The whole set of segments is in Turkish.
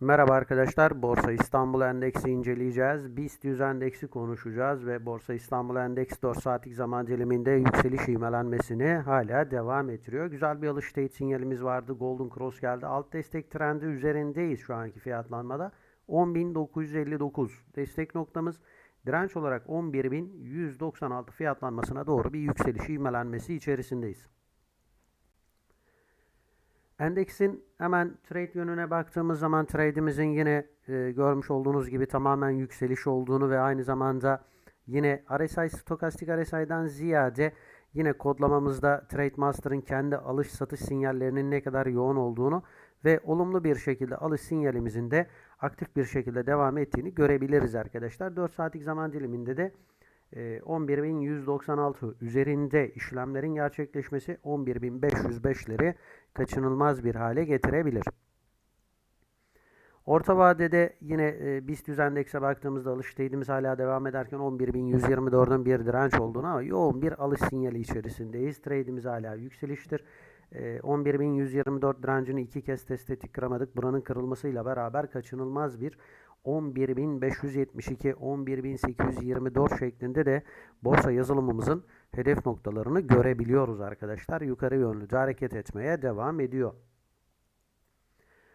Merhaba arkadaşlar, Borsa İstanbul Endeksi inceleyeceğiz. BIST 100 Endeksi konuşacağız ve Borsa İstanbul Endeks 4 saatlik zaman diliminde yükseliş ivmelenmesini hala devam ettiriyor. Güzel bir alış teyit sinyalimiz vardı. Golden Cross geldi. Alt destek trendi üzerindeyiz şu anki fiyatlanmada. 10.959 destek noktamız. Direnç olarak 11.196 fiyatlanmasına doğru bir yükseliş ivmelenmesi içerisindeyiz. Endeksin hemen trade yönüne baktığımız zaman trade'imizin yine e, görmüş olduğunuz gibi tamamen yükseliş olduğunu ve aynı zamanda yine RSI stokastik RSI'den ziyade yine kodlamamızda Trade Master'ın kendi alış satış sinyallerinin ne kadar yoğun olduğunu ve olumlu bir şekilde alış sinyalimizin de aktif bir şekilde devam ettiğini görebiliriz arkadaşlar. 4 saatlik zaman diliminde de 11.196 üzerinde işlemlerin gerçekleşmesi 11.505'leri kaçınılmaz bir hale getirebilir. Orta vadede yine e, BIST endekse baktığımızda alış teyidimiz hala devam ederken 11.124'ün bir direnç olduğunu ama yoğun bir alış sinyali içerisindeyiz. Trade'imiz hala yükseliştir. E, 11.124 direncini iki kez test ettik kıramadık. Buranın kırılmasıyla beraber kaçınılmaz bir 11.572, 11.824 şeklinde de borsa yazılımımızın hedef noktalarını görebiliyoruz arkadaşlar. Yukarı yönlü hareket etmeye devam ediyor.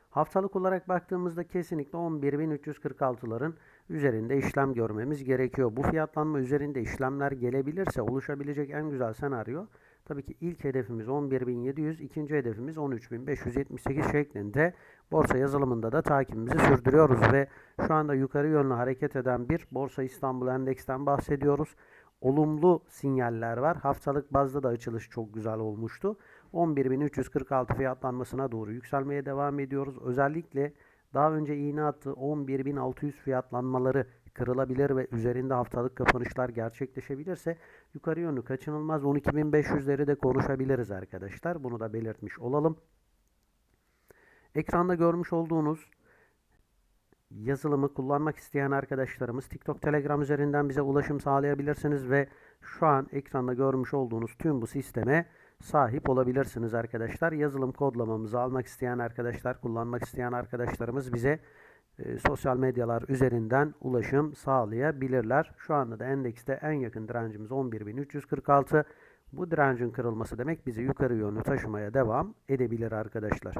Haftalık olarak baktığımızda kesinlikle 11.346'ların üzerinde işlem görmemiz gerekiyor. Bu fiyatlanma üzerinde işlemler gelebilirse oluşabilecek en güzel senaryo tabii ki ilk hedefimiz 11.700, ikinci hedefimiz 13.578 şeklinde borsa yazılımında da takibimizi sürdürüyoruz ve şu anda yukarı yönlü hareket eden bir Borsa İstanbul Endeks'ten bahsediyoruz. Olumlu sinyaller var. Haftalık bazda da açılış çok güzel olmuştu. 11.346 fiyatlanmasına doğru yükselmeye devam ediyoruz. Özellikle daha önce iğne attı 11.600 fiyatlanmaları kırılabilir ve üzerinde haftalık kapanışlar gerçekleşebilirse yukarı yönlü kaçınılmaz 12.500'leri de konuşabiliriz arkadaşlar. Bunu da belirtmiş olalım. Ekranda görmüş olduğunuz yazılımı kullanmak isteyen arkadaşlarımız TikTok, Telegram üzerinden bize ulaşım sağlayabilirsiniz ve şu an ekranda görmüş olduğunuz tüm bu sisteme sahip olabilirsiniz arkadaşlar. Yazılım kodlamamızı almak isteyen arkadaşlar, kullanmak isteyen arkadaşlarımız bize e, sosyal medyalar üzerinden ulaşım sağlayabilirler. Şu anda da endekste en yakın direncimiz 11.346. Bu direncin kırılması demek bizi yukarı yönlü taşımaya devam edebilir arkadaşlar.